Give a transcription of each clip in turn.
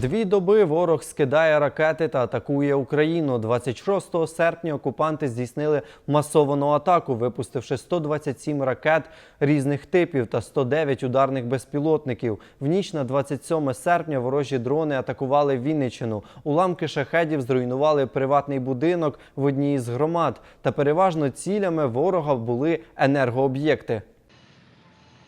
Дві доби ворог скидає ракети та атакує Україну. 26 серпня окупанти здійснили масовану атаку, випустивши 127 ракет різних типів та 109 ударних безпілотників. В ніч на 27 серпня ворожі дрони атакували Вінниччину. Уламки шахедів зруйнували приватний будинок в одній із громад. Та переважно цілями ворога були енергооб'єкти.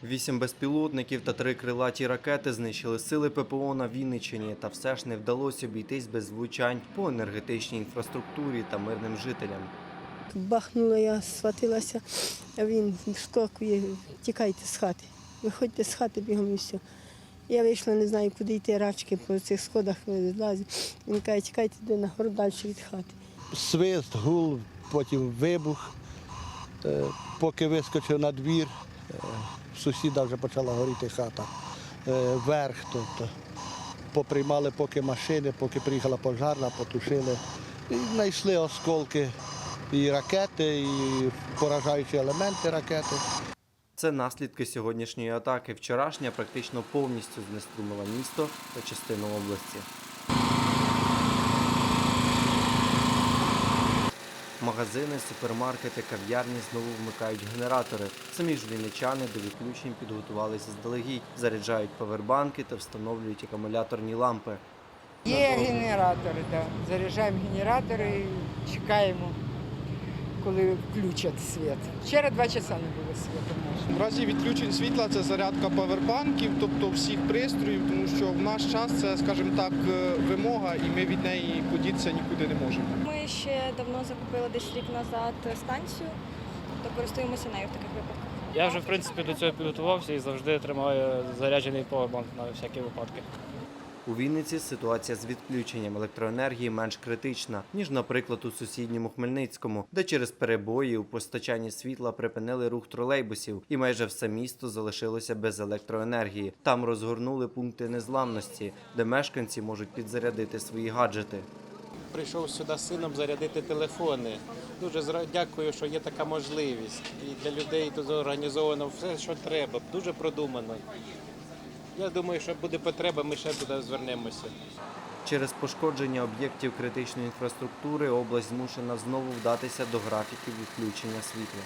Вісім безпілотників та три крилаті ракети знищили сили ППО на Вінниччині, та все ж не вдалося обійтись без влучань по енергетичній інфраструктурі та мирним жителям. Бахнула, я схватилася, а він шкокує, тікайте з хати. Виходьте з хати бігом і все. Я вийшла, не знаю, куди йти рачки по цих сходах злазю. Він каже, тікайте де на гору далі від хати. свист, гул, потім вибух. Е, Поки вискочив на двір, сусіда вже почала горіти хата. Е, Верх, тобто. Поприймали поки машини, поки приїхала пожарна, потушили. І знайшли осколки і ракети, і поражаючі елементи ракети. Це наслідки сьогоднішньої атаки. Вчорашня практично повністю знеструмила місто та частину області. Магазини, супермаркети, кав'ярні знову вмикають генератори. Самі ж вінничани до відключень підготувалися здалегідь, заряджають павербанки та встановлюють акумуляторні лампи. Є генератори, так. заряджаємо генератори чекаємо, коли включать світ. Вчора два часа не було світу. В разі відключень світла це зарядка павербанків, тобто всіх пристроїв, тому що в наш час це, скажімо так, е, вимога, і ми від неї подітися нікуди не можемо. Ми ще давно закупили десь рік назад станцію, тобто користуємося нею в таких випадках. Я вже в принципі до цього підготувався і завжди тримаю заряджений повербанк на всякі випадки. У Вінниці ситуація з відключенням електроенергії менш критична, ніж, наприклад, у сусідньому Хмельницькому, де через перебої у постачанні світла припинили рух тролейбусів, і майже все місто залишилося без електроенергії. Там розгорнули пункти незламності, де мешканці можуть підзарядити свої гаджети. прийшов сюди з сином зарядити телефони. Дуже дякую, що є така можливість. І для людей тут зорганізовано все, що треба, дуже продумано. Я думаю, що буде потреба, ми ще туди звернемося. Через пошкодження об'єктів критичної інфраструктури область змушена знову вдатися до графіків відключення світла.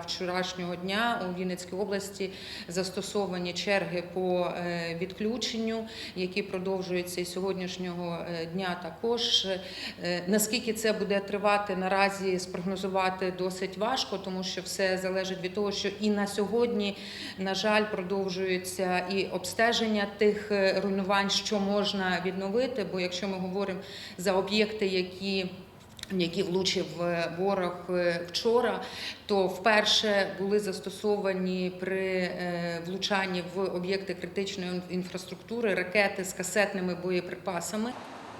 Вчорашнього дня у Вінницькій області застосовані черги по е, відключенню, які продовжуються і сьогоднішнього е, дня. Також Е, наскільки це буде тривати наразі, спрогнозувати досить важко, тому що все залежить від того, що і на сьогодні, на жаль, продовжується і обстеження тих руйнувань, що можна відновити. Бо якщо ми говоримо за об'єкти, які які влучив ворог е, вчора, то вперше були застосовані при е, влучанні в об'єкти критичної інфраструктури ракети з касетними боєприпасами.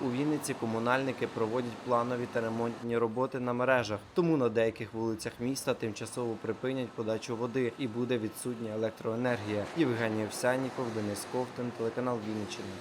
У Вінниці комунальники проводять планові та ремонтні роботи на мережах, тому на деяких вулицях міста тимчасово припинять подачу води і буде відсутня електроенергія. Євгеній Овсянніков, Денис Ковтин, телеканал Вінниччина.